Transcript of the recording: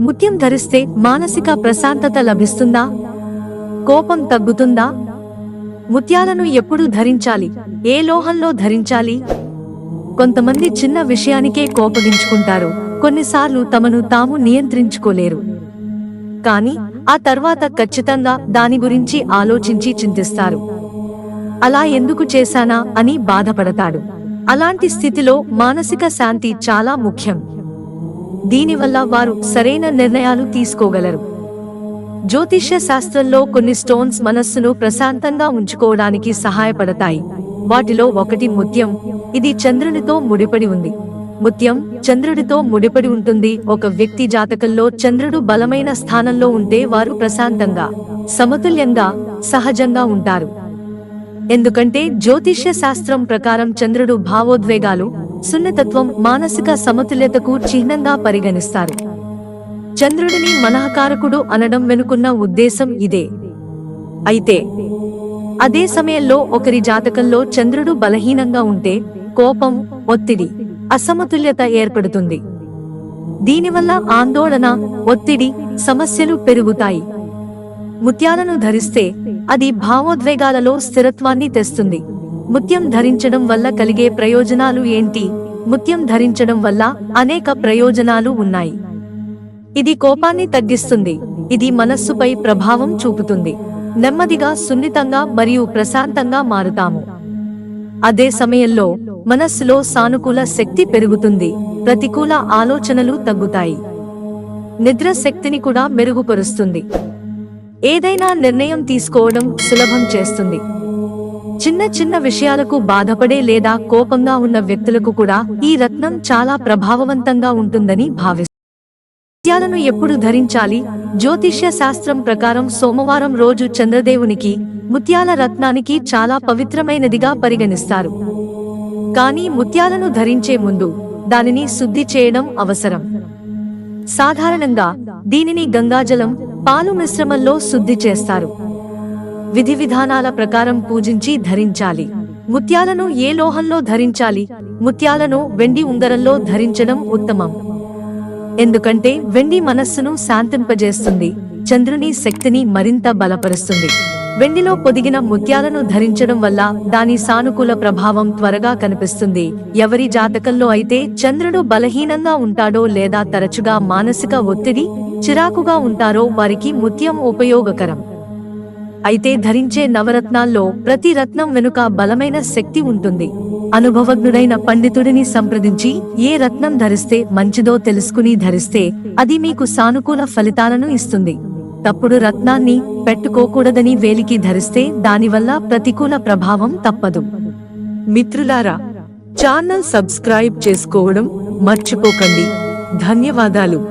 ముత్యం ధరిస్తే మానసిక ప్రశాంతత లభిస్తుందా? కోపం తగ్గుతుందా? ముత్యాలను ఎప్పుడు ధరించాలి? ఏ లోహంలో ధరించాలి? కొంతమంది చిన్న విషయానికే కోపగించుకుంటారు. కొన్నిసార్లు తమను తాము నియంత్రించుకోలేరు. కానీ ఆ తర్వాత ఖచ్చితంగా దాని గురించి ఆలోచించి చింతిస్తారు. అలా ఎందుకు చేశానా అని బాధపడతాడు. అలాంటి స్థితిలో మానసిక శాంతి చాలా ముఖ్యం. దీనివల్ల వారు సరైన నిర్ణయాలు తీసుకోగలరు. జ్యోతిష్య శాస్త్రంలో కొన్ని స్టోన్స్ మనస్సును ప్రశాంతంగా ఉంచుకోవడానికి సహాయపడతాయి. వాటిలో ఒకటి ముత్యం ఇది చంద్రునితో ముడిపడి ఉంది. ముత్యం చంద్రుడితో ముడిపడి ఉంటుంది. ఒక వ్యక్తి జాతకంలో చంద్రుడు బలమైన స్థానంలో ఉంటే వారు ప్రశాంతంగా సమతుల్యంగా సహజంగా ఉంటారు. ఎందుకంటే జ్యోతిష్య శాస్త్రం ప్రకారం చంద్రుడు భావోద్వేగాలు సున్నితత్వం మానసిక సమతుల్యతకు చిహ్నంగా పరిగణిస్తారు. చంద్రుడిని మనహకారకుడు అనడం వెనుకున్న ఉద్దేశం ఇదే. అయితే అదే సమయంలో ఒకరి జాతకంలో చంద్రుడు బలహీనంగా ఉంటే కోపం ఒత్తిడి అసమతుల్యత ఏర్పడుతుంది. దీనివల్ల ఆందోళన ఒత్తిడి సమస్యలు పెరుగుతాయి. ముత్యాలను ధరిస్తే అది భావోద్వేగాలలో స్థిరత్వాన్ని తెస్తుంది. ముత్యం ధరించడం వల్ల కలిగే ప్రయోజనాలు ఏంటి? ముత్యం ధరించడం వల్ల అనేక ప్రయోజనాలు ఉన్నాయి. ఇది కోపాన్ని తగ్గిస్తుంది. ఇది మనస్సుపై ప్రభావం చూపుతుంది. నెమ్మదిగా సున్నితంగా మరియు ప్రశాంతంగా మారుతాము. అదే సమయంలో మనస్సులో సానుకూల శక్తి పెరుగుతుంది. ప్రతికూల ఆలోచనలు తగ్గుతాయి. నిద్ర శక్తిని కూడా మెరుగుపరుస్తుంది. ఏదైనా నిర్ణయం తీసుకోవడం సులభం చేస్తుంది. చిన్న చిన్న విషయాలకు బాధపడే లేదా కోపంగా ఉన్న వ్యక్తులకు కూడా ఈ రత్నం చాలా ప్రభావవంతంగా ఉంటుందని భావిస్తారు ముత్యాలను ఎప్పుడు ధరించాలి? జ్యోతిష్య శాస్త్రం ప్రకారం సోమవారం రోజు చంద్రదేవునికి ముత్యాల రత్నానికి చాలా పవిత్రమైనదిగా పరిగణిస్తారు. కానీ ముత్యాలను ధరించే ముందు దానిని శుద్ధి చేయడం అవసరం. సాధారణంగా దీనిని గంగాజలం పాలు మిశ్రమంలో శుద్ధి చేస్తారు. విధి విధానాల ప్రకారం పూజించి ధరించాలి. ముత్యాలను ఏ లోహంలో ధరించాలి? ముత్యాలను వెండి ఉంగరంలో ధరించడం ఉత్తమం. ఎందుకంటే వెండి మనస్సును శాంతింపజేస్తుంది చంద్రుని శక్తిని మరింత బలపరుస్తుంది. వెండిలో పొదిగిన ముత్యాలను ధరించడం వల్ల దాని సానుకూల ప్రభావం త్వరగా కనిపిస్తుంది. ఎవరి జాతకంలో అయితే చంద్రుడు బలహీనంగా ఉంటాడో లేదా తరచుగా మానసిక ఒత్తిడి చిరాకుగా ఉంటారో వారికి ముత్యం ఉపయోగకరం. అయితే ధరించే నవరత్నాల్లో ప్రతి రత్నం వెనుక బలమైన శక్తి ఉంటుంది. అనుభవజ్ఞుడైన పండితుడిని సంప్రదించి ఏ రత్నం ధరిస్తే మంచిదో తెలుసుకుని ధరిస్తే అది మీకు సానుకూల ఫలితాలను ఇస్తుంది. తప్పుడు రత్నాన్ని పెట్టుకోకూడదని వేలికి ధరిస్తే దానివల్ల ప్రతికూల ప్రభావం తప్పదు. మిత్రులారా ఛానల్ సబ్స్క్రైబ్ చేసుకోవడం మర్చిపోకండి. ధన్యవాదాలు.